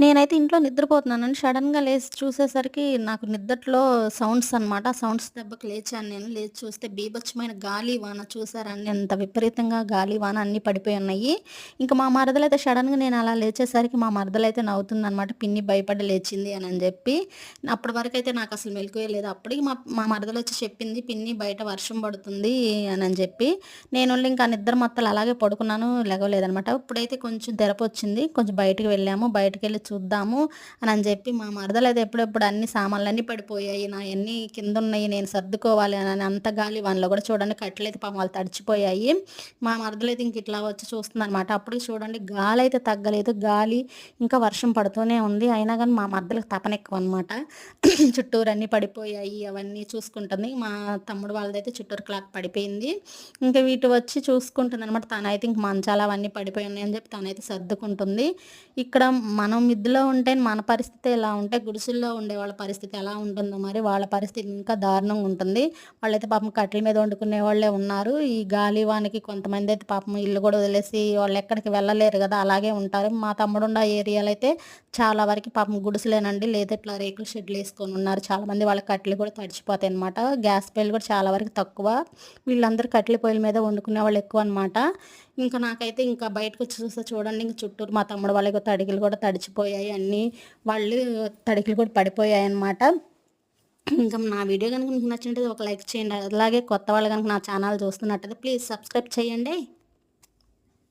నేనైతే ఇంట్లో నిద్రపోతున్నానని సడన్గా లేచి చూసేసరికి నాకు నిద్రలో సౌండ్స్ అనమాట. సౌండ్స్ దెబ్బకి లేచాను నేను. లేచి చూస్తే బీభత్సమైన గాలి, వాన చూసారని ఎంత విపరీతంగా గాలి, వాన అన్నీ పడిపోయి ఉన్నాయి. ఇంకా మా మరదలైతే సడన్గా నేను అలా లేచేసరికి మా మరదలైతే నవ్వుతుందనమాట. పిన్ని భయపడి లేచింది అని చెప్పి అప్పటి వరకు అయితే నాకు అసలు మెలుకువే లేదు. అప్పటికి మా మా మరదలు వచ్చి చెప్పింది, "పిన్ని బయట వర్షం పడుతుంది" అని చెప్పి నేను ఇంకా నిద్ర మొత్తాలు అలాగే పడుకున్నాను. లెగవలేదనమాట. ఇప్పుడైతే కొంచెం తెరపొచ్చింది. కొంచెం బయటకు వెళ్ళాము. బయటికెళ్ళి చూద్దాము అని చెప్పి మా మరదలైతే ఎప్పుడెప్పుడు అన్ని సామాన్లన్నీ పడిపోయాయి. నా అన్నీ కింద ఉన్నాయి నేను సర్దుకోవాలి అని అంత గాలి వానలో కూడా చూడండి కట్టెలైతే పాపం వాళ్ళు తడిచిపోయాయి. మా మరదలైతే ఇంక ఇట్లా వచ్చి చూస్తుందనమాట. అప్పుడు చూడండి గాలి అయితే తగ్గలేదు. గాలి ఇంకా వర్షం పడుతూనే ఉంది. అయినా కానీ మా మర్దలకి తపనెక్కువ అనమాట చుట్టూరు అన్నీ పడిపోయాయి. అవన్నీ చూసుకుంటుంది. మా తమ్ముడు వాళ్ళదైతే చుట్టూరు క్లాక్ పడిపోయింది. ఇంకా వీటి వచ్చి చూసుకుంటుంది అనమాట తనైతే ఇంక మంచాలు అవన్నీ పడిపోయి ఉన్నాయని చెప్పి తనైతే సర్దుకుంటుంది. ఇక్కడ మనం మిద్దులో ఉంటే మన పరిస్థితి ఎలా ఉంటే గుడిసెల్లో ఉండే వాళ్ళ పరిస్థితి ఎలా ఉంటుందో మరి వాళ్ళ పరిస్థితి ఇంకా దారుణంగా ఉంటుంది. వాళ్ళైతే పాపం కట్టెల మీద వండుకునే వాళ్ళే ఉన్నారు. ఈ గాలి వానికి కొంతమంది అయితే పాపం ఇల్లు కూడా వదిలేసి వాళ్ళు ఎక్కడికి వెళ్ళలేరు కదా! అలాగే ఉంటారు. మా తమ్ముడున్న ఏరియాలో అయితే చాలా వరకు పాపం గుడిసెలేనండి. లేదా ఇట్లా రేకుల షెడ్‌లు వేసుకొని ఉన్నారు. చాలామంది వాళ్ళ కట్టెలు కూడా తడిచిపోతాయనమాట. గ్యాస్ పొయ్యిలు కూడా చాలా వరకు తక్కువ. వీళ్ళందరూ కట్టెల పొయ్యిల మీద వండుకునే వాళ్ళు ఎక్కువ అనమాట ఇంకా నాకైతే ఇంకా బయటకొచ్చి చూస్తే చూడండి ఇంకా చుట్టూరు మా తమ్ముడు వాళ్ళకి తడికలు కూడా తడిచిపోయాయి అన్నీ. వాళ్ళు తడికిలు కూడా పడిపోయాయి అన్నమాట ఇంకా నా వీడియో కనుక మీకు నచ్చినట్టయితే ఒక లైక్ చేయండి. అలాగే కొత్త వాళ్ళు కనుక నా ఛానల్ చూస్తున్నట్టయితే ప్లీజ్ సబ్స్క్రైబ్ చేయండి.